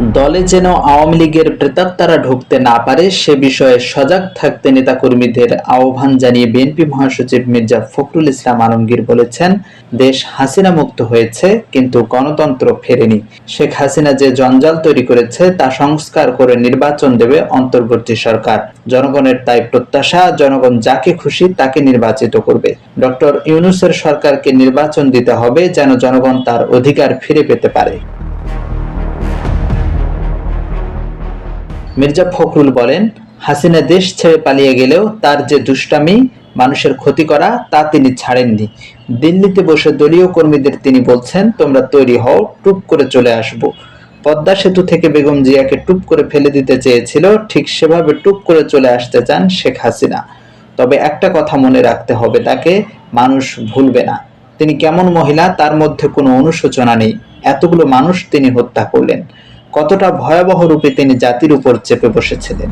দলে যেন আওয়ামী লীগের প্রেতাত্মারা ঢুকতে না পারে, সে বিষয়ে সজাগ থাকতে নেতাকর্মীদের আহ্বান জানিয়ে বিএনপি মহাসচিব মির্জা ফখরুল ইসলাম আলমগীর বলেছেন, দেশ হাসিনা মুক্ত হয়েছে, কিন্তু গণতন্ত্র ফেরেনি। শেখ হাসিনা যে জঞ্জাল তৈরি করেছে, তা সংস্কার করে নির্বাচন দেবে অন্তর্বর্তী সরকার। জনগণের তাই প্রত্যাশা, জনগণ যাকে খুশি তাকে নির্বাচিত করবে। ডক্টর ইউনুসের সরকারকে নির্বাচন দিতে হবে যেন জনগণ তার অধিকার ফিরে পেতে পারে। মির্জা ফখরুল বলেন, হাসিনা দেশ ছেড়ে পালিয়ে গেলেও তার যে দুষ্টামি, মানুষের ক্ষতি করা, তা তিনি ছাড়েননি। দিল্লিতে বসে দলীয় কর্মীদের তিনি বলছেন, তোমরা তৈরি হও, টুপ করে চলে আসব। পদ্মা সেতু থেকে বেগম জিয়াকে টুপ করে ফেলে দিতে চেয়েছিল, ঠিক সেভাবে টুপ করে চলে আসতে চান শেখ হাসিনা। তবে একটা কথা মনে রাখতে হবে তাকে, মানুষ ভুলবে না। তিনি কেমন মহিলা, তার মধ্যে কোনো অনুশোচনা নেই। এতগুলো মানুষ তিনি হত্যা করলেন। কতটা ভয়াবহ রূপে তিনি জাতির উপর চেপে বসেছিলেন।